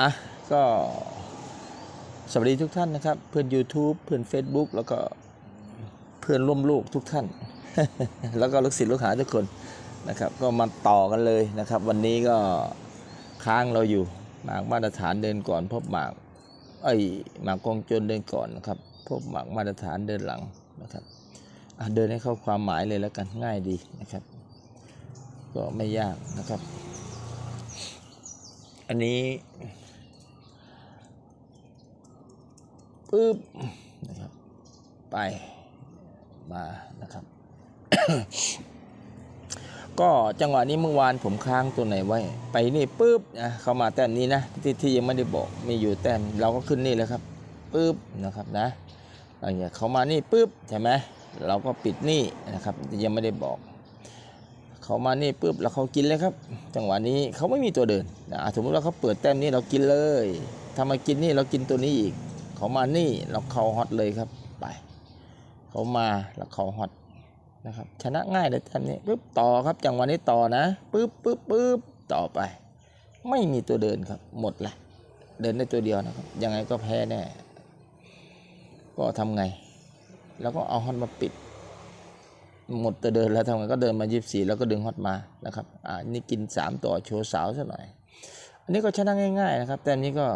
อะก็สวัสดีทุกท่านนะครับ เพื่อน YouTube เพื่อน Facebook แล้วก็เพื่อนร่วมลูกทุกท่าน แล้วก็ลูกศิษย์ลูกหาทุกคนนะครับ ก็มาต่อกันเลยนะครับ วันนี้ก็ค้างเราอยู่หมากมาตรฐานเดินก่อนพบหมากเอ้หมากกองจนเดินก่อนนะครับพบหมากมาตรฐานเดินหลังนะครับเดินให้เข้าความหมายเลยแล้วกันง่ายดีนะครับ ก็ไม่ยากนะครับ อันนี้ ปึ๊บนะครับไปมานะครับ ก็จังหวะนี้เมื่อวานผมค้างตัวไหนไว้ ไปนี่ปึ๊บนะเข้ามาแต้มนี้นะที่ที่ยังไม่ได้บอกมีอยู่แต้มเราก็ขึ้นนี่เลยครับปึ๊บนะครับนะอะไรเงี้ยเขามานี่ปึ๊บใช่ไหมเราก็ปิดนี่นะครับ ยังไม่ได้บอก เขามานี่ปุ๊บแล้วเขากินเลยครับ จังหวะนี้เขาไม่มีตัวเดินนะอะสมมติว่าเขาเปิดแต้มนี้เรากินเลยถ้ามากินนี่เรากินตัวนี้อีก เขามานี่เราเขาฮอตเลยครับไป เขามาแล้วเขาฮอตนะครับ ชนะง่ายเลยแต้มนี้ปุ๊บต่อครับจังหวะนี้ต่อนะปุ๊บปุ๊บปุ๊บต่อไป ไม่มีตัวเดินครับ หมดละเดินได้ตัวเดียวนะครับ ยังไงก็แพ้แน่ก็ทำไง แล้วก็เอาฮอตมาปิด หมดแต่เดินแล้วทำไงก็เดินมายีิบสี่แล้วก็ดึงฮอตมานะครับอ่านี่กินสามต่อโชว์สาวซะหน่อย อันนี้ก็ชนะง่าย ๆ นะครับ แต่อันนี้ก็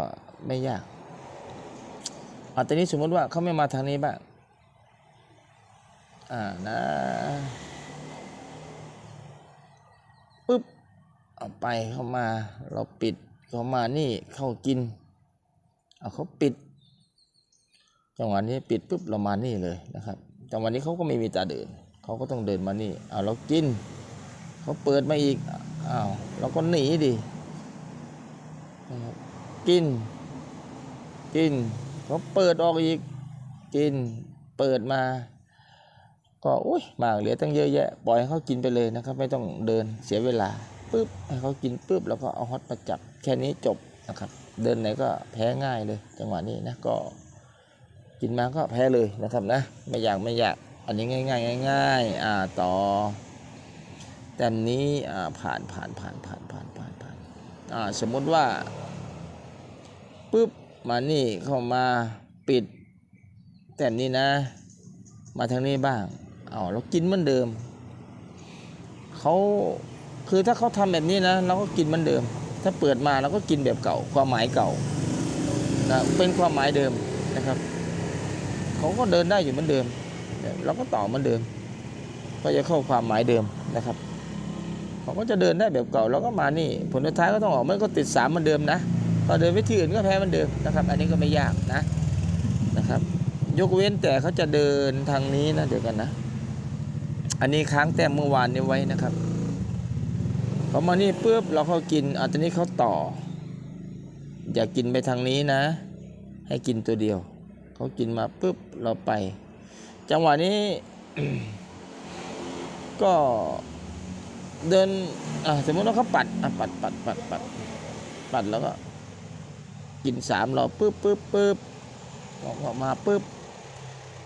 ไม่ยาก อ่าต่นี้สมมติว่าเขาไม่มาทางนี้บ้างอ่านะปึ๊บเอาไปเข้ามาเราปิดเขามานี่เข้ากินเอาเขาปิด จังหวะนี้ปิดปุ๊บเรามานี่เลยนะครับจังหวะนี้เขาก็ไม่มีตาเดินเขาก็ต้องเดินมานี่เอาเรากินเขาเปิดมาอีกอ้าวเราก็หนีดินะครับกิน กิน เขาเปิดออกอีกกินเปิดมา ก็อุ้ยหมากเหลือตั้งเยอะแยะปล่อยให้เขากินไปเลยนะครับ ไม่ต้องเดินเสียเวลาปุ๊บให้เขากินปุ๊บแล้วก็เอาฮอตมาจับแค่นี้จบนะครับ เดินไหนก็แพ้ง่ายเลย จังหวะนี้นะก็กินมาก็แพ้เลยนะครับนะไม่อยากไม่อยากอันนี้ง่ายง่ายง่ายอ่าต่อแต้มนี้อ่าผ่านผ่านผ่านผ่านผ่านผ่านผ่านอ่าสมมติว่าปุ๊บ มานี่เข้ามาปิดแต้มนี้นะ มาทางนี้บ้างเอาเรากินเหมือนเดิมเขาคือถ้าเขาทำแบบนี้นะเราก็กินเหมือนเดิม ถ้าเปิดมาเราก็กินแบบเก่า ความหมายเก่านะเป็นความหมายเดิมนะครับเขาก็เดินได้อยู่เหมือนเดิมเราก็ต่อเหมือนเดิม ก็จะเข้าความหมายเดิมนะครับเขาก็จะเดินได้แบบเก่าแล้วก็มานี่ ผลสุดท้ายก็ต้องออกมันก็ติดสามเหมือนเดิมนะ พอเดินไปที่อื่นก็แพ้มือนเดิมนะครับ อันนี้ก็ไม่ยากนะนะครับ ยกเว้นแต่เขาจะเดินทางนี้นะเดี๋ยวกันนะ อันนี้ค้างแต้มเมื่อวานนี้ไว้นะครับเขามานี่ปุ๊บเราเขากินอันนี้เขาต่อ อย่ากินไปทางนี้นะ ให้กินตัวเดียวเขากินมาปุ๊บเราไป จังหวะนี้ก็เดินอะสมมติว่าเขาปัดอะปัดปัดปัดปัดปัดแล้วก็ กินสามเราปุ๊บปุ๊บปุ๊บออกออกมาปุ๊บ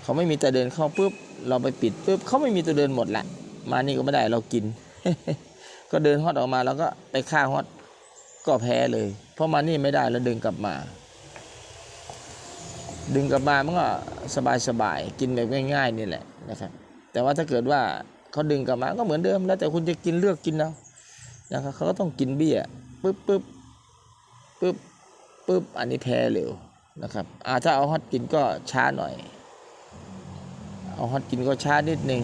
เขาไม่มีแต่เดินเข้าปุ๊บเราไปปิดปุ๊บเขาไม่มีตัวเดินหมดละมานี่ก็ไม่ได้เรากิน ก็เดินฮอตออกมาแล้วก็ไปฆ่าฮอตก็แพ้เลย เพราะมานี่ไม่ได้แล้วดึงกลับมา ดึงกลับมามันก็สบายสบายกินแบบง่ายๆนี่แหละนะครับ แต่ว่าถ้าเกิดว่าเขาดึงกลับมาก็เหมือนเดิม แล้วแต่คุณจะกินเลือกกินเอานะครับเขาก็ต้องกินเบี้ยปึ๊บปึ๊บปึ๊บ ปึ๊บอันนี้แพ้เร็วนะครับอ่าถ้าเอาฮอตกินก็ช้าหน่อย เอาฮอตกินก็ช้านิดนึง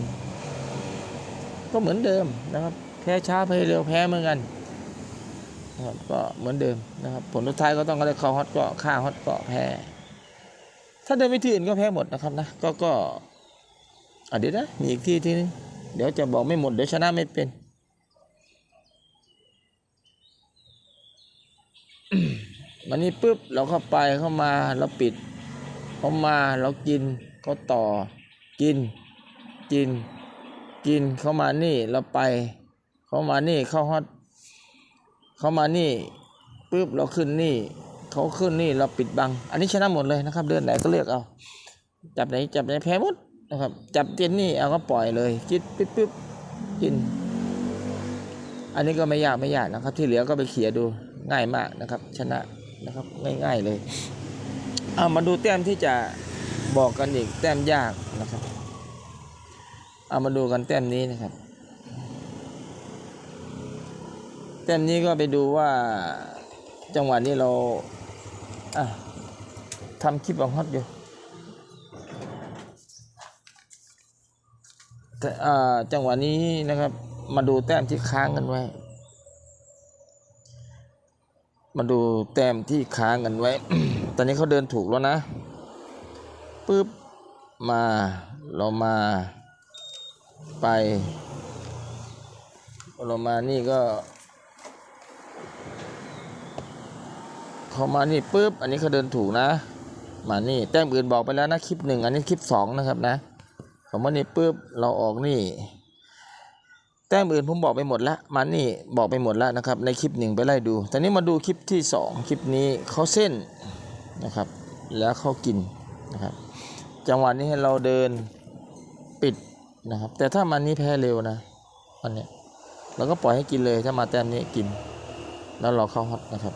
ก็เหมือนเดิมนะครับแพ้ช้าแพ้เร็วแพ้เหมือนกันนะครับก็เหมือนเดิมนะครับผลสุดท้ายก็ต้องอะไรเขาฮอตก็ฆ่าฮอตก็แพ้ ถ้าเดินไปที่อื่นก็แพ้หมดนะครับนะก็ก็อะเดี๋ยวนะมีอีกที่ที่นึงเดี๋ยวจะบอกไม่หมดเดี๋ยวชนะไม่เป็น มันนี่ปุ๊บเราเข้าไปเข้ามาเราปิดเขามาเรากินเขาต่อกิน กิน กินเข้ามานี่เราไป เข้ามานี่เข้าฮอตเข้ามานี่ปุ๊บเราขึ้นนี่เขาขึ้นนี่เราปิดบัง อันนี้ชนะหมดเลยนะครับ เดินไหนก็เลือกเอา จับไหนจับไหนแพ้หมดนะครับ จับเจนนี่เอาก็ปล่อยเลยจิตปิ๊บปิ๊บกิน อันนี้ก็ไม่ยากไม่ยากนะครับ ที่เหลือก็ไปเขี่ยดูง่ายมากนะครับ ชนะ นะครับ ง่ายๆเลยเอามาดูแต้มที่จะบอกกันอีกแต้มยากนะครับเอามาดูกันแต้มนี้นะครับ แต้มนี้ก็ไปดูว่าจังหวะนี้เราทำคลิปของฮอตอยู่แต่จังหวะนี้นะครับ มาดูแต้มที่ค้างกันไว้ มาดูแต้มที่ค้างกันไว้ ตอนนี้เขาเดินถูกแล้วนะปึ๊บมาเรามาไปเรามานี่ก็เขามานี่ปุ๊บอันนี้เขาเดินถูกนะ มานี่แต้มอื่นบอกไปแล้วนะคลิปหนึ่งอันนี้คลิปสองนะครับนะเขามานี่ปุ๊บเราออกนี่ แต้มอื่นผมบอกไปหมดแล้วมานี่บอกไปหมดแล้วนะครับ ในคลิปหนึ่งไปไล่ดูตอนนี้มาดูคลิปที่สองคลิปนี้เขาเส้นนะครับ แล้วเขากินนะครับ จังหวะนี้ให้เราเดินปิดนะครับ แต่ถ้ามันนี้แพ้เร็วนะวันเนี้ยเราก็ปล่อยให้กินเลยถ้ามาแต้มนี้กิน แล้วเราเข้าฮอตนะครับ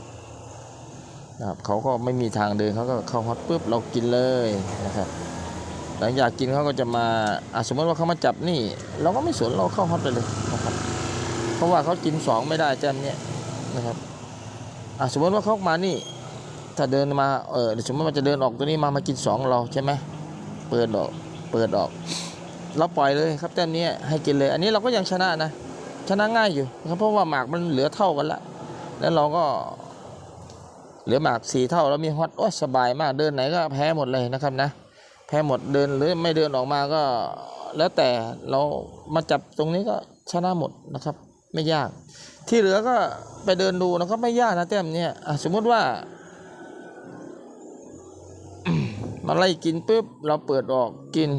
นะครับเขาก็ไม่มีทางเดินเขาก็เข้าฮอตปุ๊บเรากินเลยนะครับ หลังจากกินเขาก็จะมาอะสมมติว่าเขามาจับนี่ เราก็ไม่สนเราเข้าฮอตไปเลยนะครับ เพราะว่าเขากินสองไม่ได้แจมเนี้ยนะครับอะสมมติว่าเขามานี่ ถ้าเดินมาเออสมมติว่าจะเดินออกตัวนี้มามากินสองเราใช่ไหมเปิดออกเปิดออกเราปล่อยเลยครับแต้มนี้ให้กินเลย อันนี้เราก็ยังชนะนะชนะง่ายอยู่นะครับเพราะว่าหมากมันเหลือเท่ากันละแล้วเราก็เหลือหมากสี่เท่าแล้วมีฮอตโอ้สบายมากเดินไหนก็แพ้หมดเลยนะครับนะ แพ้หมดเดินหรือไม่เดินออกมาก็ แล้วแต่เรามาจับตรงนี้ก็ชนะหมดนะครับ ไม่ยาก ที่เหลือก็ไปเดินดูนะครับไม่ยากนะแต้มเนี่ยสมมติว่ามาไล่กินปุ๊บเราเปิดออกกิน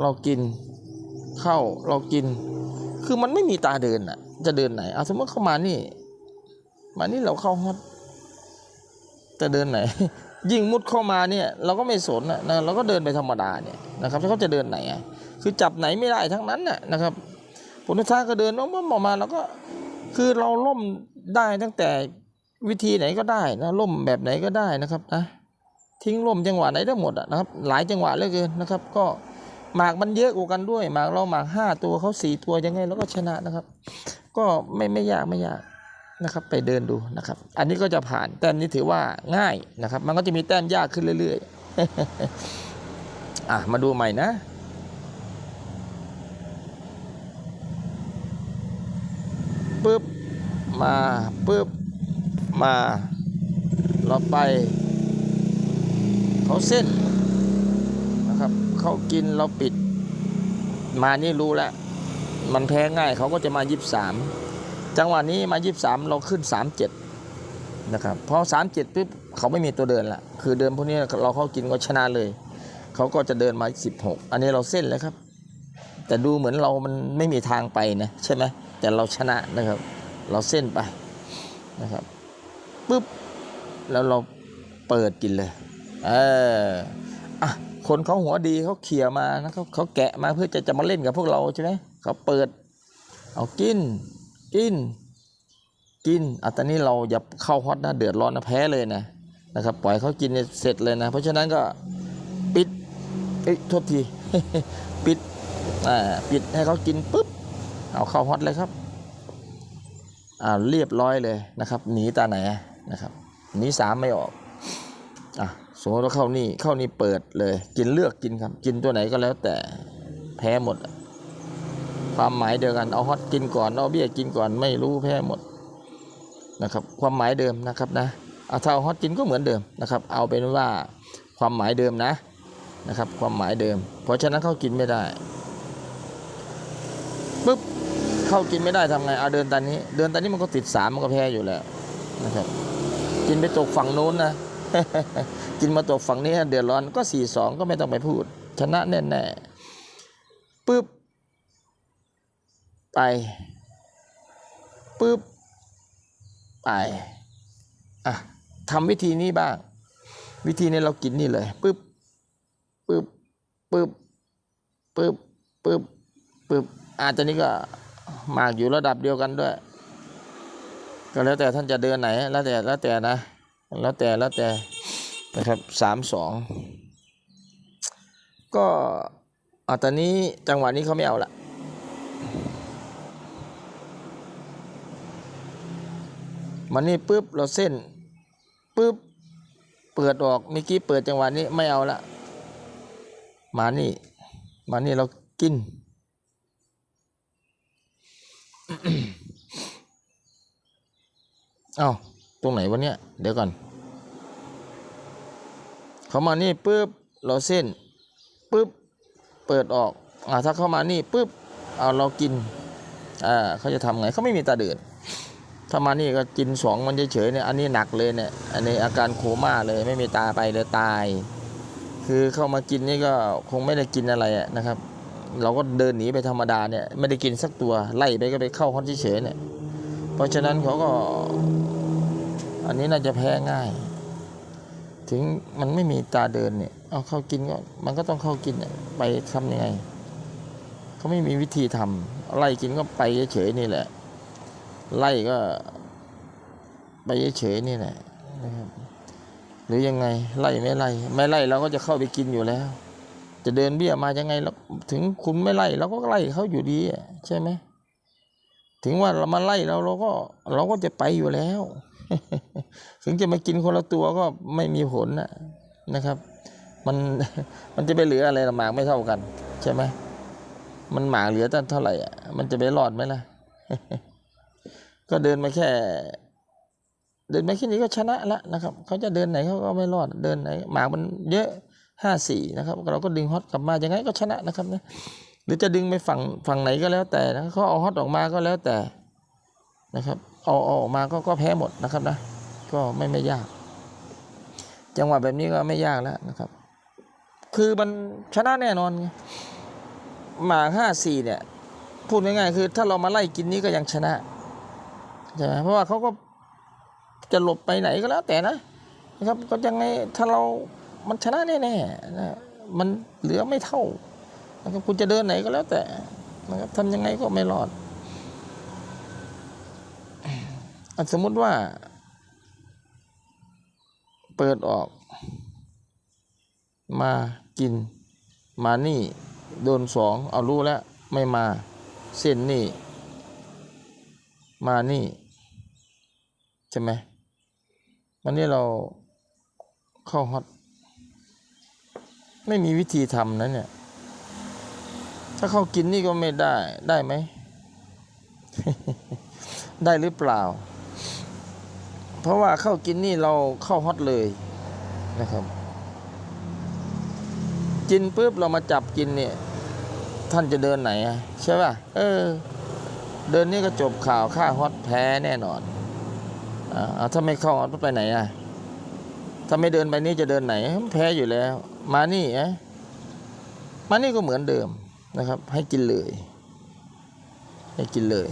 เรากิน เข้าเรากิน คือมันไม่มีตาเดินอะ จะเดินไหนอะสมมติเข้ามานี่ มานี่เราเข้าฮอตจะเดินไหน ยิ่งมุดเข้ามาเนี่ยเราก็ไม่สนนะเราก็เดินไปธรรมดาเนี่ยนะครับถ้าเขาจะเดินไหนอะคือจับไหนไม่ได้ทั้งนั้นน่ะนะครับผลท้ายก็เดินน้องมออกมาแล้วก็คือเราล่มได้ตั้งแต่วิธีไหนก็ได้นะล่มแบบไหนก็ได้นะครับนะทิ้งล่มจังหวะไหนได้หมดนะครับ หลายจังหวะเหลือเกินนะครับ ก็หมากมันเยอะกว่ากันด้วยหมากเราหมากห้าตัวเขาสี่ตัวยังไงเราก็ชนะนะครับ ก็ไม่ไม่ยากไม่ยาก นะครับไปเดินดูนะครับ อันนี้ก็จะผ่านแต้มนี้ถือว่าง่ายนะครับ มันก็จะมีแต้มยากขึ้นเรื่อยๆอะมาดูใหม่นะปึ๊บมาปึ๊บมาเราไป เขาเส้นนะครับ เขากินเราปิด มานี่รู้แล้ว มันแพ้ง่ายเขาก็จะมายิบสาม จังหวะนี้มา 23 เราขึ้น 37 นะครับพอ37ปุ๊บเขาไม่มีตัวเดินละคือเดินพวกนี้เราเข้ากินก็ชนะเลย เขาก็จะเดินมา 16 อันนี้เราเส้นเลยครับ แต่ดูเหมือนเรามันไม่มีทางไปนะใช่ไหมแต่เราชนะนะครับ เราเส้นไปนะครับปุ๊บแล้วเราเปิดกินเลย เอออะคนเขาหัวดีเขาเขี่ยมานะเขาเขาแกะมาเพื่อจะจะมาเล่นกับพวกเราใช่ไหมเขาเปิด เอากิน กิน กินอัตอนนี้เราอย่าเข้าฮอตนะเดือดร้อนนะแพ้เลยนะนะครับ ปล่อยเขากินเสร็จเลยนะ เพราะฉะนั้นก็ปิดเอ้ยโทษทีปิดอ่าปิดให้เขากินปุ๊บเอาเข้าฮอตเลยครับอ่าเรียบร้อยเลยนะครับหนีตาไหนนะครับหนีสามไม่ออกอะสมมติว่าเข้านี่เข้านี่เปิดเลย กินเลือกกินครับ กินตัวไหนก็แล้วแต่แพ้หมด ความหมายเดียวกันเอาฮอตกินก่อนเอาเบี้ยกินก่อนไม่รู้แพ้หมดนะครับความหมายเดิมนะครับนะเอาถ้าเอาฮอตกินก็เหมือนเดิมนะครับเอาเป็นว่าความหมายเดิมนะนะครับความหมายเดิม เพราะฉะนั้นเขากินไม่ได้ปุ๊บเข้ากินไม่ได้ทำไงเอาเดินตอนนี้ เดินตอนนี้มันก็ติดสามมันก็แพ้อยู่แล้วนะครับกินไปตกฝั่งโน้นนะกินมาตกฝั่งนี้เดือดร้อนก็สี่สองก็ไม่ต้องไปพูด ชนะแน่แน่ๆปุ๊บ ไปปึ๊บไปอะทำวิธีนี้บ้าง วิธีนี้เรากินนี่เลยปึ๊บปึ๊บปึ๊บปึ๊บปึ๊บปึ๊บอาจจะนี้ก็หมากอยู่ระดับเดียวกันด้วย ก็แล้วแต่ท่านจะเดินไหน แล้วแต่แล้วแต่นะ แล้วแต่แล้วแต่นะครับสามสองก็อะตอนนี้จังหวะนี้เขาไม่เอาละ มันนี่ปุ๊บเราเส้นปุ๊บเปิดออกเมื่อกี้เปิดจังหวะนี้ไม่เอาละมานี่มานี่เรากิน เอาตรงไหนวะเนี่ย เดี๋ยวก่อน เขามานี่ปุ๊บเราเส้นปุ๊บเปิดออกอ่าถ้าเข้ามานี่ปุ๊บเอาเรากินอ่าเขาจะทำไงเขาไม่มีตาเดือด ถ้ามานี่ก็กินสองมันเฉยๆเนี่ยอันนี้หนักเลยเนี่ยอันนี้อาการโคม่าเลยไม่มีตาไปเลยตาย คือเข้ามากินนี่ก็คงไม่ได้กินอะไระนะครับ เราก็เดินหนีไปธรรมดาเนี่ยไม่ได้กินสักตัวไล่ไปก็ไปเข้าห้องเฉยๆเนี่ยเพราะฉะนั้นเขาก็ อันนี้น่าจะแพ้ง่าย ถึงมันไม่มีตาเดินเนี่ยเอาเข้ากินก็มันก็ต้องเข้ากินไปทำยังไงเขาไม่มีวิธีทำไล่กินก็ไปเฉยๆนี่แหละ ไล่ก็ ไปเฉยๆนี่แหละนะครับหรือยังไงไล่ไม่ไล่ไม่ไล่เราก็จะเข้าไปกินอยู่แล้ว จะเดินเบี้ยมายังไงเราถึงคุณไม่ไล่เราก็ไล่เขาอยู่ดีใช่ไหมถึงว่าเรามาไล่เราเราก็ เราก็จะไปอยู่แล้ว ถึงจะมากินคนละตัวก็ไม่มีผลนะนะครับ มันมันจะไปเหลืออะไรหมากไม่เท่ากัน ใช่ไหมมันหมากเหลือตั้งเท่าไหร่อะมันจะไปรอดไหมล่ะ ก็เดินมาแค่ เดินมาแค่นี้ก็ชนะแล้วนะครับเขาจะเดินไหนเขาก็ไม่รอดเดินไหนหมากมันเยอะห้าสี่นะครับ เราก็ดึงฮอตกลับมายังไงก็ชนะนะครับนะหรือจะดึงไปฝั่งฝั่งไหนก็แล้วแต่นะเขาเอาฮอตออกมาก็แล้วแต่นะครับ เอาเอาออกมาก็ก็แพ้หมดนะครับนะ ก็ไม่ไม่ยาก จังหวะแบบนี้ก็ไม่ยากแล้วนะครับ คือมันชนะแน่นอนหมากห้าสี่เนี่ย พูดง่ายๆคือ ถ้าเรามาไล่กินนี้ก็ยังชนะ ใช่ไหมเพราะว่าเขาก็จะหลบไปไหนก็แล้ว แต่นะนะครับก็ยังไงถ้าเรามันชนะแน่ๆนะมันเหลือไม่เท่านะครับคุณจะเดินไหนก็แล้วแต่นะครับทำยังไงก็ไม่รอดสมมุติว่า เปิดออก มากิน มานี่โดนสองเอารู้แล้ว ไม่มา เส้นนี่ มานี่ ใช่ไหมวันนี้เราเข้าฮอตไม่มีวิธีทำนะเนี่ย ถ้าเข้ากินนี่ก็ไม่ได้ได้ไหม ได้หรือเปล่า เพราะว่าเข้ากินนี่เราเข้าฮอตเลยนะครับ กินปุ๊บเรามาจับกินเนี่ย ท่านจะเดินไหนอะใช่ป่ะ เออ เดินนี่ก็จบข่าวค่าฮอตแพ้แน่นอน อ่าถ้าไม่เข้าฮอตไปไหนอะ ถ้าไม่เดินไปนี่จะเดินไหน แพ้อยู่แล้ว มานี่อะมานี่ก็เหมือนเดิมนะครับ ให้กินเลย ให้กินเลย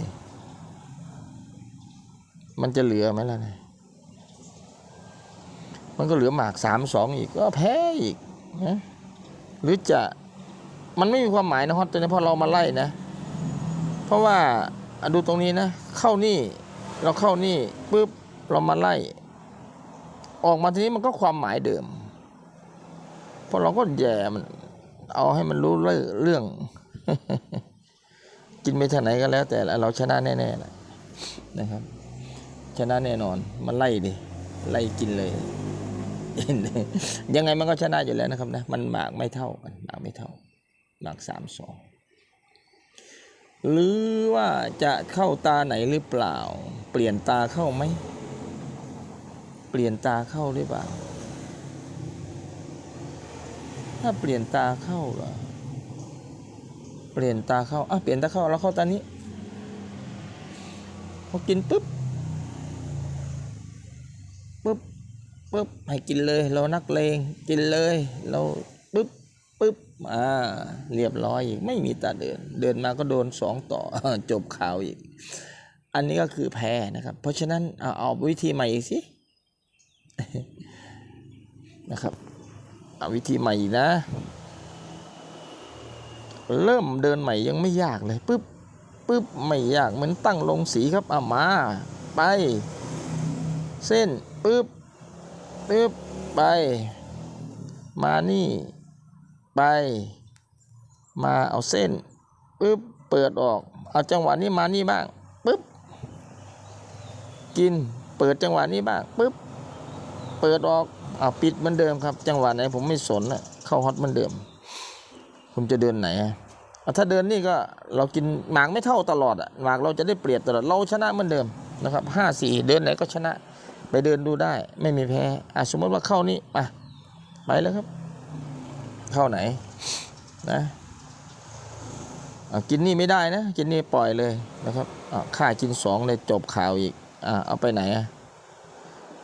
มันจะเหลือไหมล่ะเนี่ยมันก็เหลือหมากสามสองอีกก็แพ้อีกนะหรือจะมันไม่มีความหมายนะฮอตตัวนี้พราะเรามาไล่นะ เพราะว่าดูตรงนี้นะ เข้านี่ เราเข้านี่ปุ๊บ เรามาไล่ ออกมาทีนี้มันก็ความหมายเดิมเพราะเราก็แย่มัน เอาให้มันรู้เรื่อง กินไปทางไหนก็แล้ว แต่เราชนะแน่ๆแหละนะครับ ชนะแน่นอน มันไล่ดิไล่กินเลย ยังไงมันก็ชนะอยู่แล้วนะครับนะมันหมากไม่เท่ากันหมากไม่เท่าหมากสามสองหรือว่าจะเข้าตาไหนหรือเปล่า เปลี่ยนตาเข้าไหม เปลี่ยนตาเข้าหรือเปล่า ถ้าเปลี่ยนตาเข้าเหรอ เปลี่ยนตาเข้าอะเปลี่ยนตาเข้าแล้วเข้าตานี้พอกินปุ๊บปุ๊บปุ๊บให้กินเลย เรานักเลงกินเลย เราปุ๊บปุ๊บอ่าเรียบร้อยอีกไม่มีตาเดิน เดินมาก็โดนสองต่อจบข่าวอีก อันนี้ก็คือแพ้นะครับ เพราะฉะนั้นเอาเอาวิธีใหม่อีกสิ นะครับเอาวิธีใหม่นะ เริ่มเดินใหม่ยังไม่ยากเลยปุ๊บปุ๊บไม่ยากเหมือนตั้งลงสีครับเอามา ไป เส้นปุ๊บปึ๊บไป มานี่ ไป มาเอาเส้นปึ๊บเปิดออกเอาจังหวะนี้มานี่บ้างปึ๊บกินเปิดจังหวะนี้บ้างปึ๊บ เปิดออกเอาปิดเหมือนเดิมครับ จังหวะไหนผมไม่สนนะเข้าฮอตเหมือนเดิม ผมจะเดินไหนอะเอาถ้าเดินนี่ก็เรากินหมากไม่เท่าตลอดอะหมากเราจะได้เปรียบตลอดเราชนะเหมือนเดิมนะครับห้าสี่เดินไหนก็ชนะ ไปเดินดูได้ ไม่มีแพ้อะสมมติว่าเข้านี่ไปไปแล้วครับ เข้าไหนนะอะกินนี่ไม่ได้นะ กินนี่ปล่อยเลยนะครับอะค่ากินสองเลยจบข่าวอีกอะเอาไปไหนอะ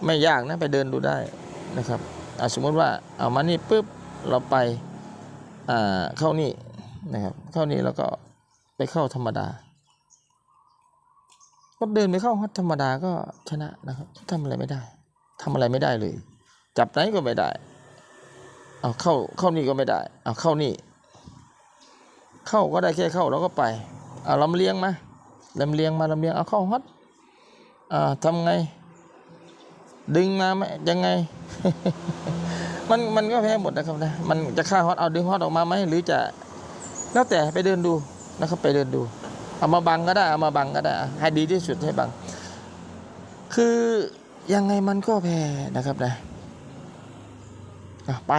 ไม่ยากนะไปเดินดูได้นะครับสมมติว่าเอามานี่ปุ๊บเราไปาเข้านี่นะครับเข้านี่แล้วก็ไปเข้าธรรมดาก็เดินไปเข้าฮอตธรรมดาก็ชนะนะครับทำอะไรไม่ได้ทำอะไรไม่ได้เลย จับไหนก็ไม่ได้เอาเข้าเข้านี่ก็ไม่ได้เอาเข้านี่ เข้าก็ได้แค่เข้าแล้วก็ไปเอาลำเลียงมาลำเลียงมาลำเลียงเอาเข้าฮอตอ่าทำไง ดึงมาไหมยังไง มันมันก็แพ้หมดนะครับนะ มันจะฆ่าฮอตเอาดึงฮอตออกมาไหมหรือจะแล้วแต่ไปเดินดูนะครับ ไปเดินดู เอามาบังก็ได้ เอามาบังก็ได้ให้ดีที่สุดให้บัง คือยังไงมันก็แพ้นะครับนะไป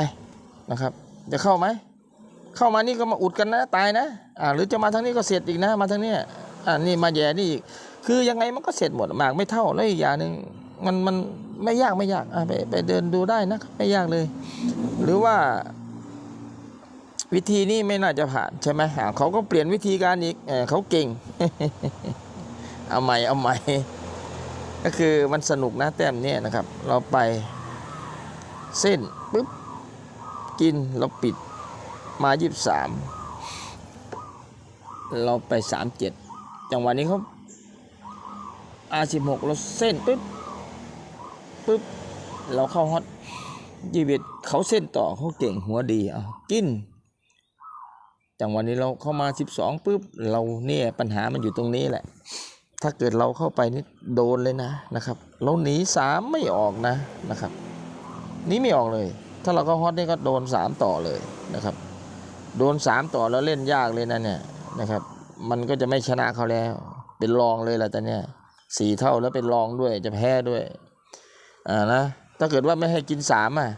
นะครับ จะเข้าไหม เข้ามานี่ก็มาอุดกันนะ ตายนะอ่าหรือจะมาทางนี้ก็เสร็จอีกนะ มาทางนี้อ่านี่มาแย่นี่อีกคือยังไงมันก็เสร็จหมดหมากไม่เท่าแล้วอีกอย่างหนึ่งมันมัน ไม่ยากไม่ยากไปไปเดินดูได้นะไม่ยากเลย หรือว่า วิธีนี้ไม่น่าจะผ่านใช่ไหมเขาก็เปลี่ยนวิธีการอีกเอเขาเก่ง เอาใหม่เอาใหม่ก็คือมันสนุกนะแต้มเนี้ยนะครับ เราไปเส้นปุ๊บกินเราปิดมายี่สามเราไปสามเจ็ดจังหวะนี้เขาอาสิบหกเราเส้นปึ๊บ ปึ๊บเราเข้าฮอตยีเวตเขาเส้นต่อเขาเก่งหัวดีเอกินจังหวะนี้เราเข้ามาสิบสองปึ๊บเราเนี่ยปัญหามันอยู่ตรงนี้แหละ ถ้าเกิดเราเข้าไปนี่โดนเลยนะนะครับเราหนีสามไม่ออกนะนะครับนีไม่ออกเลย ถ้าเราเข้าฮอตนี่ก็โดนสามต่อเลยนะครับ โดนสามต่อแล้วเล่นยากเลยนะเนี่ยนะครับ มันก็จะไม่ชนะเขาแล้ว เป็นรองเลยแหละแต่เนี่ยสี่เท่าแล้วเป็นรองด้วยจะแพ้ด้วย อ่านะถ้าเกิดว่าไม่ให้กินสามอะ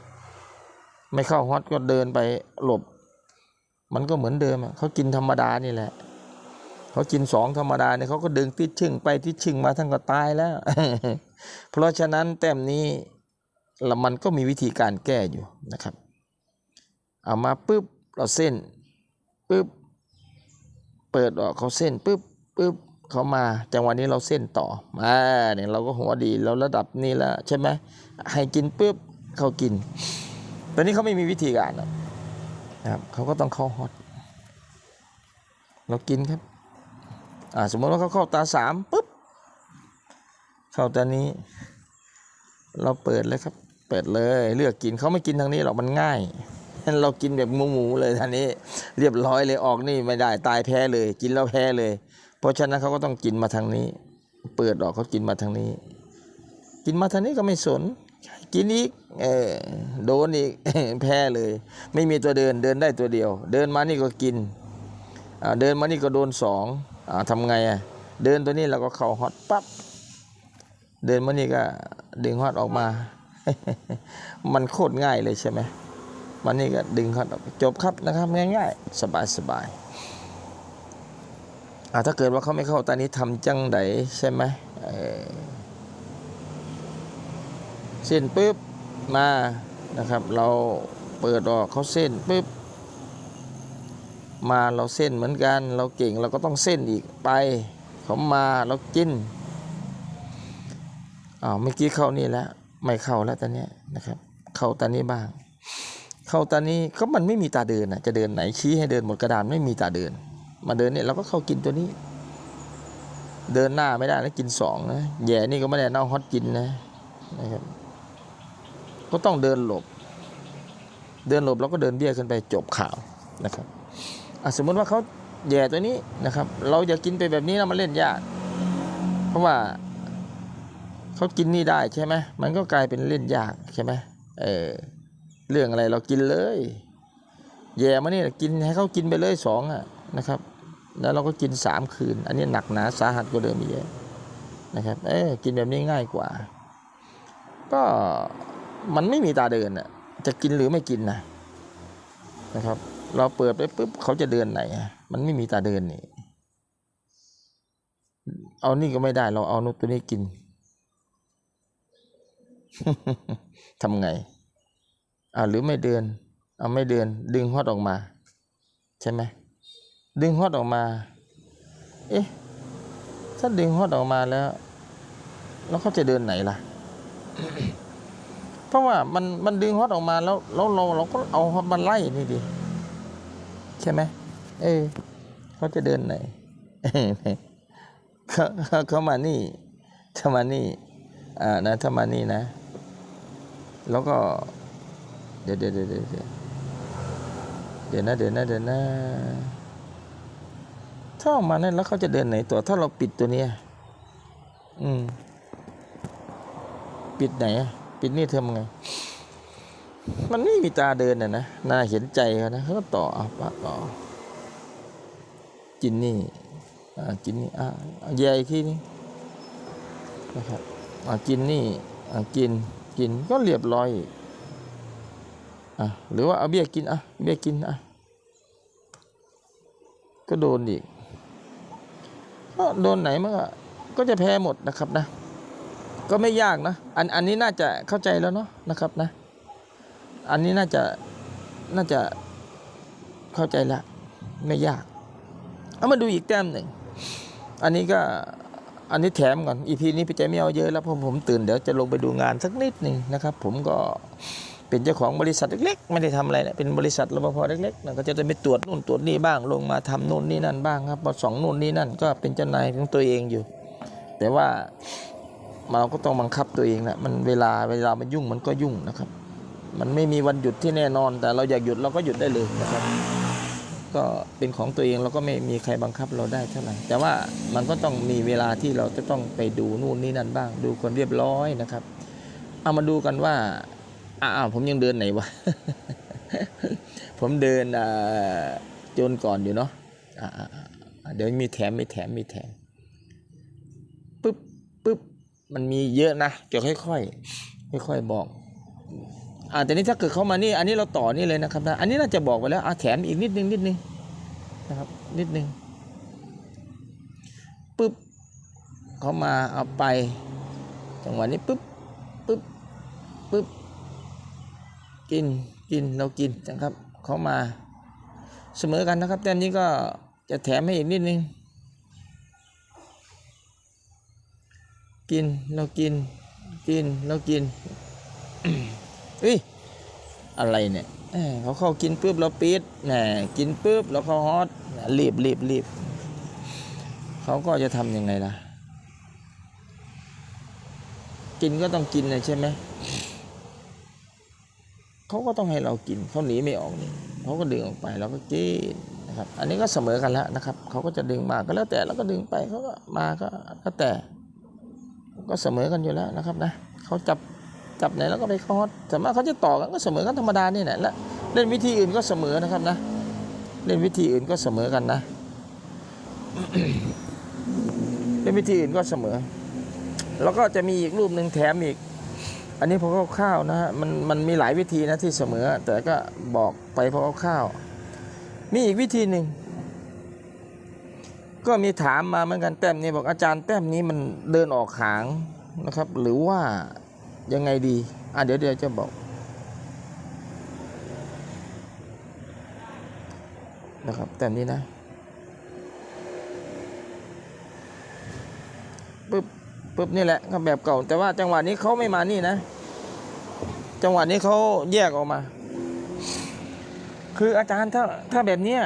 ไม่เข้าฮอตก็เดินไปหลบ มันก็เหมือนเดิมอะเขากินธรรมดานี่แหละเขากินสองธรรมดาเนี่ยเขาก็ดึงติดชึ่งไปติดชึ่งมาทั้งก็ตายแล้ว เพราะฉะนั้นแต้มนี้แล้วมันก็มีวิธีการแก้อยู่นะครับ เอามาปุ๊บเราเส้นปุ๊บเปิดออกเขาเส้นปุ๊บปุ๊บ เขามาจังหวะนี้เราเส้นต่อมาเนี่ยเราก็หัวดีเราระดับนี้แล้วใช่ไหมให้กินปุ๊บเขากินตอนนี้เขาไม่มีวิธีการนะครับเขาก็ต้องเข้าฮอตเรากินครับอ่าสมมติว่าเขาเข้าตาสามปุ๊บเข้าตานี้ เราเปิดเลยครับ เปิดเลยเลือกกินเขาไม่กินทางนี้หรอกมันง่ายเรากินแบบหมูหมูเลยท่านี้ เรียบร้อยเลยออกนี่ไม่ได้ตายแพ้เลย กินแล้วแพ้เลย เพราะฉะนั้นเขาก็ต้องกินมาทางนี้ เปิดออกเขากินมาทางนี้ กินมาทางนี้ก็ไม่สน กินอีกเออโดนอีกแพ้เลย ไม่มีตัวเดินเดินได้ตัวเดียว เดินมานี่ก็กินเดินมานี่ก็โดนสองอทำไงอะเดินตัวนี้เราก็เข้าฮอตปั๊บเดินมานี่ก็ดึงฮอตออกมา มันโคตรง่ายเลยใช่ไหมวันนี้ก็ดึงเขาออกจบครับนะครับง่ายๆ สบายสบายๆ ถ้าเกิดว่าเขาไม่เข้าตอนนี้ทำจังไดใช่ไหมเส้นปุ๊บมานะครับ เราเปิดออกเขาเส้นปุ๊บมาเราเส้นเหมือนกัน เราเก่งเราก็ต้องเส้นอีกไปเขามาเรากินอ้าวเมื่อกี้เข้านี่แล้วไม่เข้าแล้วตอนนี้นะครับ เข้าตอนนี้บ้าง เข้าตานี้ก็มันไม่มีตาเดินนะจะเดินไหนชี้ให้เดินหมดกระดานไม่มีตาเดิน มาเดินเนี่ยเราก็เข้ากินตัวนี้ เดินหน้าไม่ได้นะกินสองนะแย่นี่ก็ไม่ได้น่าฮอตกินนะนะครับ ก็ต้องเดินหลบ เดินหลบแล้วก็เดินเบี้ยขึ้นไปจบข่าวนะครับอสมมติว่าเขาแย่ตัวนี้นะครับ เราจะกินไปแบบนี้นะมันเล่นยาก เพราะว่าเขากินนี่ได้ใช่ไหมมันก็กลายเป็นเล่นยากใช่ไหมเออเรื่องอะไรเรากินเลย แย่มาเนี่ยกินให้เขากินไปเลยสองอะ นะครับ แล้วเราก็กินสามคืน อันนี้หนักหนาสาหัสกว่าเดิมอีกเยอะนะครับ เออกินแบบนี้ง่ายกว่า ก็มันไม่มีตาเดินอะจะกินหรือไม่กินนะนะครับ เราเปิดไปปุ๊บเขาจะเดินไหน มันไม่มีตาเดินนี่ เอานี่ก็ไม่ได้ เราเอานกตัวนี้กินทำไงอ่าหรือไม่เดิน เอาไม่เดิน ดึงฮอดออกมา ใช่ไหม ดึงฮอดออกมา เอ๊ะ ถ้าดึงฮอดออกมาแล้ว แล้วเขาจะเดินไหนล่ะ เพราะว่ามันมันดึงฮอตออกมาแล้วแล้วเราเราก็เอาฮอตมาไล่นี่ดิ ใช่ไหม เออเขาจะเดินไหนเขาเขาเขามานี่ถ้ามานี่ อ่า นะถ้ามานี่นะ แล้วก็ เดี๋ยวเดี๋ยวเดี๋ยวเดี๋ยวเดี๋ยวเดี๋ยวนะเดี๋ยวนะเดี๋ยวนะ ถ้าออกมานั่นแล้วเขาจะเดินไหนตัว ถ้าเราปิดตัวเนี้ยอืม ปิดไหนอะปิดนี่ทำไง มันไม่มีตาเดินน่ะนะน่าเห็นใจเขานะเขาก็ต่อเอาปะต่อกินนี่อ่ากินนี่อ่าเอาแย่อีกทีนี้นะครับอ่ากินนี่อ่ากินกินก็เรียบร้อยอะหรือว่าเอาเบี้ยกินอะเบี้ยกินอะก็โดนอีก ก็โดนไหนมันก็ก็จะแพ้หมดนะครับนะ ก็ไม่ยากนะ อันอันนี้น่าจะเข้าใจแล้วเนาะนะครับนะ อันนี้น่าจะน่าจะเข้าใจละไม่ยาก เอามาดูอีกแต้มหนึ่ง อันนี้ก็อันนี้แถมก่อนอีพีนี้พี่ใจไม่เอาเยอะแล้วเพราะผมตื่นเดี๋ยวจะลงไปดูงานสักนิดหนึ่งนะครับ ผมก็ เป็นเจ้าของบริษัทเล็กๆ ไม่ได้ทำอะไรนะเป็นบริษัทรปภเล็กๆนะก็จะได้ไปตรวจนู่นตรวจนี่บ้าง ลงมาทำนู่นนี่นั่นบ้างครับพอสองนู่นนี่นั่น ก็เป็นเจ้านายของตัวเองอยู่ แต่ว่าเราก็ต้องบังคับตัวเองนะมันเวลาเวลามันยุ่งมันก็ยุ่งนะครับ มันไม่มีวันหยุดที่แน่นอน แต่เราอยากหยุดเราก็หยุดได้เลยนะครับ ก็เป็นของตัวเองเราก็ไม่มีใครบังคับเราได้เท่าไหร่แต่ว่ามันก็ต้องมีเวลาที่เราจะต้องไปดูนู่นนี่นั่นบ้าง ดูคนเรียบร้อยนะครับ เอามาดูกันว่า อ้าวผมยังเดินไหนวะ ผมเดินอ่าโจนก่อนอยู่เนาะอ่าเดี๋ยวมีแถมมีแถมมีแถมปึ๊บปึ๊บมันมีเยอะนะจะค่อยๆค่อยๆบอกอ่าแต่นี้ถ้าเกิดเขามานี่ อันนี้เราต่อนี่เลยนะครับนะอันนี้น่าจะบอกไปแล้วอ่าแถมอีกนิดนึงนิดนึงนะครับนิดนึงปึ๊บเขามาเอาไปจังหวะนี้ปึ๊บปึ๊บปึ๊บ กินกินเรากินนะครับเขามาเสมอกันนะครับแต้มนี้ก็จะแถมให้อีกนิดนึง กินเรากิน กินเรากินเอ้ยอะไรเนี่ยเขาเข้ากินปุ๊บเราปิดแหน่กินปุ๊บเราเขาฮอตรีบรีบรีบเขาก็จะทำยังไงล่ะ กินก็ต้องกินนะใช่ไหม เขาก็ต้องให้เรากินเขาหนีไม่ออกนี่เขาก็ดึงออกไปเราก็กินนะครับ อันนี้ก็เสมอกันแล้วนะครับเขาก็จะดึงมาก็แล้วแต่เราก็ดึงไปเขาก็มาก็ก็แต่ ก็เสมอกันอยู่แล้วนะครับนะเขาจับจับไหนแล้วก็ไปคอร์สสามารถเขาจะต่อกันก็เสมอกันธรรมดานี่แหละและเล่นวิธีอื่นก็เสมอนะครับนะ เล่นวิธีอื่นก็เสมอกันนะเล่นวิธีอื่นก็เสมอ แล้วก็จะมีอีกรูปหนึ่งแถมอีก อันนี้พอคร่าวๆนะฮะมันมันมีหลายวิธีนะที่เสมอ แต่ก็บอกไปพอคร่าวๆมีอีกวิธีหนึ่งก็มีถามมาเหมือนกันแต้มนี้บอกอาจารย์แต้มนี้มันเดินออกหางนะครับ หรือว่ายังไงดีอะเดี๋ยวเดี๋ยวจะบอกนะครับแต้มนี้นะปึ๊บ ปึ๊บนี่แหละก็แบบเก่า แต่ว่าจังหวะนี้เขาไม่มานี่นะ จังหวะนี้เขาแยกออกมา คืออาจารย์ถ้าถ้าแบบเนี้ย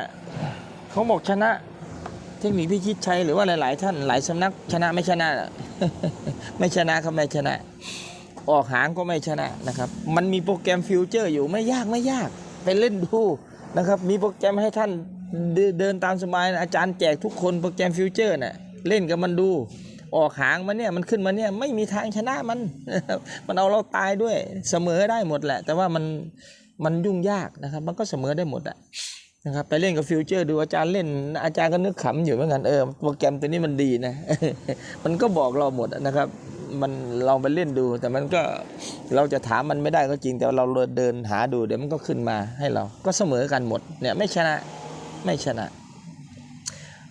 เขาบอกชนะ เทคนิคพิชิตชัยหรือว่าหลาย ๆ ท่านหลายสำนักชนะไม่ชนะ ไม่ชนะเขาไม่ชนะ ออกหางก็ไม่ชนะนะครับ มันมีโปรแกรมฟิวเจอร์อยู่ไม่ยากไม่ยากไปเล่นดูนะครับ มีโปรแกรมให้ท่านเดินตามสบายอาจารย์แจกทุกคนโปรแกรมฟิวเจอร์น่ะเล่นกับมันดู ออกหางมันเนี่ยมันขึ้นมาเนี่ยไม่มีทางชนะมัน มันเอาเราตายด้วยเสมอได้หมดแหละ แต่ว่ามันมันยุ่งยากนะครับ มันก็เสมอได้หมดอะนะครับไปเล่นกับฟิวเจอร์ดูอาจารย์เล่นอาจารย์ก็นึกขำอยู่เหมือนกันเออโปรแกรมตัวนี้มันดีนะ มันก็บอกเราหมดนะครับ มันลองไปเล่นดู แต่มันก็เราจะถามมันไม่ได้ก็จริง แต่เราเดินหาดูเดี๋ยวมันก็ขึ้นมาให้เรา ก็เสมอกันหมดเนี่ยไม่ชนะไม่ชนะ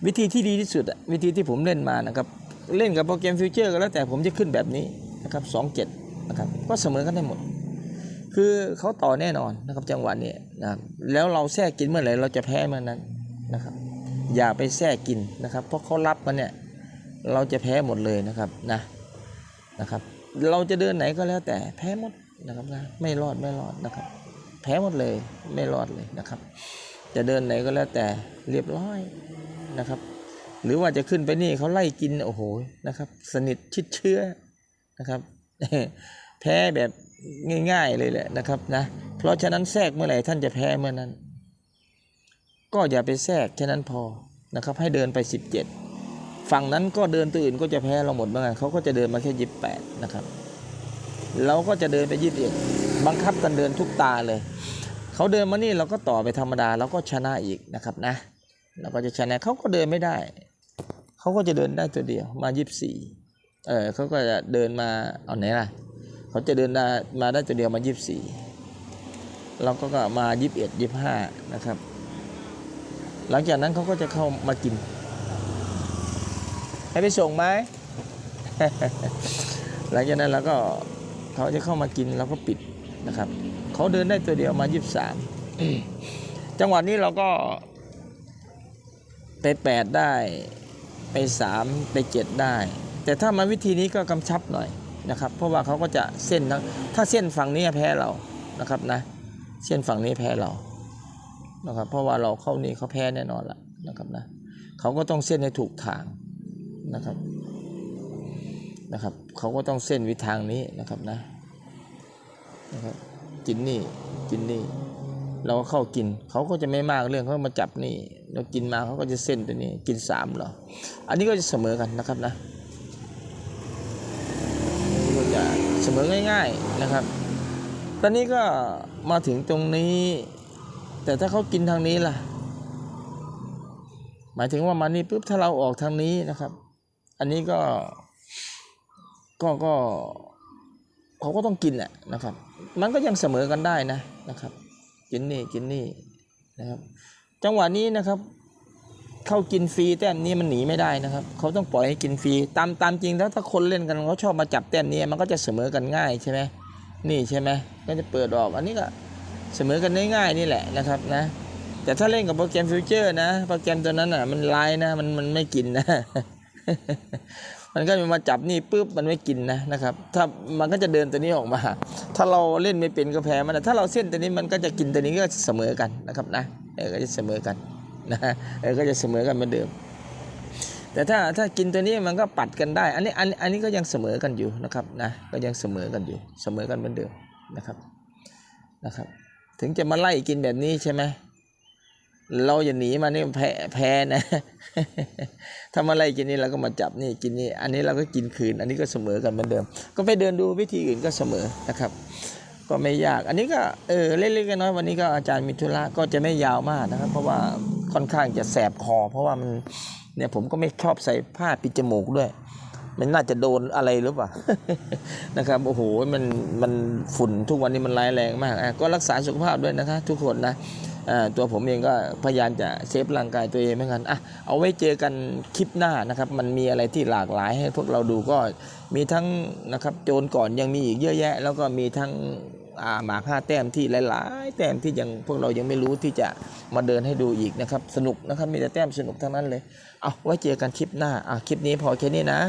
วิธีที่ดีที่สุดวิธีที่ผมเล่นมานะครับ เล่นกับโปรแกรมฟิวเจอร์ก็แล้วแต่ผมจะขึ้นแบบนี้นะครับสองเจ็ดนะครับก็เสมอกันได้หมด คือเขาต่อแน่นอนนะครับจังหวะนี้นะครับแล้วเราแทรกกินเมื่อไหร่เราจะแพ้เมื่อนั้นนะครับอย่าไปแทรกกินนะครับเพราะเขารับมาเนี่ยเราจะแพ้หมดเลยนะครับนะนะครับ เราจะเดินไหนก็แล้วแต่แพ้หมดนะครับนะไม่รอดไม่รอดนะครับ แพ้หมดเลยไม่รอดเลยนะครับ จะเดินไหนก็แล้วแต่เรียบร้อยนะครับ หรือว่าจะขึ้นไปนี่เขาไล่กินโอ้โหนะครับ สนิทชิดเชื้อนะครับ แพ้แบบง่าย ๆเลยแหละนะครับนะเพราะฉะนั้นแทรกเมื่อไหร่ท่านจะแพ้เมื่อนั้น ก็อย่าไปแทรกแค่นั้นพอนะครับ ให้เดินไป 17 ฝั่งนั้นก็เดินตื่นก็จะแพ้เราหมดเหมือนกันเขาก็จะเดินมาแค่28นะครับเราก็จะเดินไป21บังคับกันเดินทุกตาเลย เขาเดินมานี่เราก็ต่อไปธรรมดาเราก็ชนะอีกนะครับนะ เราก็จะชนะเขาก็เดินไม่ได้ เขาก็จะเดินได้ตัวเดียวมายี่สิบสี่เออเขาก็จะเดินมาเอาไหนล่ะเขาจะเดินได้มาได้ตัวเดียวมายี่สิบสี่เราก็ก็มายี่สิบเอ็ดยี่สิบห้านะครับ หลังจากนั้นเขาก็จะเข้ามากิน ให้ไปส่งไหมหลังจากนั้นเราก็เขาจะเข้ามากินเราก็ปิดนะครับเขาเดินได้ตัวเดียวมายี่สิบสามจังหวะนี้เราก็ไปแปดได้ ไปสามไปเจ็ดได้ แต่ถ้ามาวิธีนี้ก็กำชับหน่อยนะครับ เพราะว่าเขาก็จะเส้นทั้งถ้าเส้นฝั่งนี้แพ้เรานะครับนะ เส้นฝั่งนี้แพ้เรานะครับ เพราะว่าเราเข้านี่เขาแพ้แน่นอนละนะครับนะเขาก็ต้องเส้นให้ถูกทางนะครับนะครับเขาก็ต้องเส้นวิธีทางนี้นะครับนะนะครับกินนี่กินนี่ เราก็เข้ากิน เขาก็จะไม่มากเรื่องเขามาจับนี่ เรากินมาเขาก็จะเส้นตัวนี้กินสามเหรอ อันนี้ก็จะเสมอกันนะครับนะก็จะเสมอง่าย ๆนะครับ ตอนนี้ก็มาถึงตรงนี้ แต่ถ้าเขากินทางนี้ล่ะ หมายถึงว่ามานี่ปุ๊บถ้าเราออกทางนี้นะครับ อันนี้ก็ก็ก็เขาก็ต้องกินแหละนะครับ มันก็ยังเสมอกันได้นะนะครับ กินนี่กินนี่นะครับ จังหวะนี้นะครับ เข้ากินฟรีแต้มนี้มันหนีไม่ได้นะครับ เขาต้องปล่อยให้กินฟรีตามตามจริงแล้วถ้าคนเล่นกันเขาชอบมาจับแต้มนี้มันก็จะเสมอกันง่ายใช่ไหมนี่ใช่ไหมก็จะเปิดออก อันนี้ก็เสมอกันง่ายๆนี่แหละนะครับนะแต่ถ้าเล่นกับโปรแกรมฟิวเจอร์นะ โปรแกรมตัวนั้นอะ มันไลายนะ มันมันไม่กินนะ มันก็มาจับนี่ปุ๊บมันไม่กินนะนะครับถ้ามันก็จะเดินตัวนี้ออกมา ถ้าเราเล่นไม่เป็นก็แพ้มันถ้าเราเส้นตัวนี้มันก็จะกินตัวนี้ก็เสมอกันนะครับนะเออก็จะเสมอกันนะเออก็จะเสมอกันเหมือนเดิม แต่ถ้าถ้ากินตัวนี้มันก็ปัดกันได้ อันนี้อันอันนี้ก็ยังเสมอกันอยู่นะครับนะก็ยังเสมอกันอยู่เสมอกันเหมือนเดิมนะครับนะครับ ถึงจะมาไล่กินแบบนี้ใช่ไหม เราอย่าหนีมานี่แพ้แพ้นะถ้ามาไล่กินนี่เราก็มาจับนี่กินนี่ อันนี้เราก็กินคืน อันนี้ก็เสมอกันเหมือนเดิม ก็ไปเดินดูวิธีอื่นก็เสมอนะครับ ก็ไม่ยาก อันนี้ก็เออเล็กๆน้อยๆวันนี้ก็อาจารย์มิธุระก็จะไม่ยาวมากนะครับ เพราะว่าค่อนข้างจะแสบคอ เพราะว่ามันเนี่ยผมก็ไม่ชอบใส่ผ้าปิดจมูกด้วย มันน่าจะโดนอะไรหรือเปล่านะครับโอ้โหมันมันฝุ่นทุกวันนี้มันร้ายแรงมากก็รักษาสุขภาพด้วยนะคะ ทุกคนนะ ตัวผมเองก็พยายามจะเซฟร่างกายตัวเองเหมือนกันอะเอาไว้เจอกันคลิปหน้านะครับ มันมีอะไรที่หลากหลายให้พวกเราดูก็มีทั้งนะครับโจรก่อนยังมีอีกเยอะแยะ แล้วก็มีทั้งหมากห้าแต้มที่หลายๆ แต้มที่ยังพวกเรายังไม่รู้ที่จะมาเดินให้ดูอีกนะครับ สนุกนะครับมีแต่แต้มสนุกทั้งนั้นเลยเอาไว้เจอกันคลิปหน้าอะคลิปนี้พอแค่นี้นะ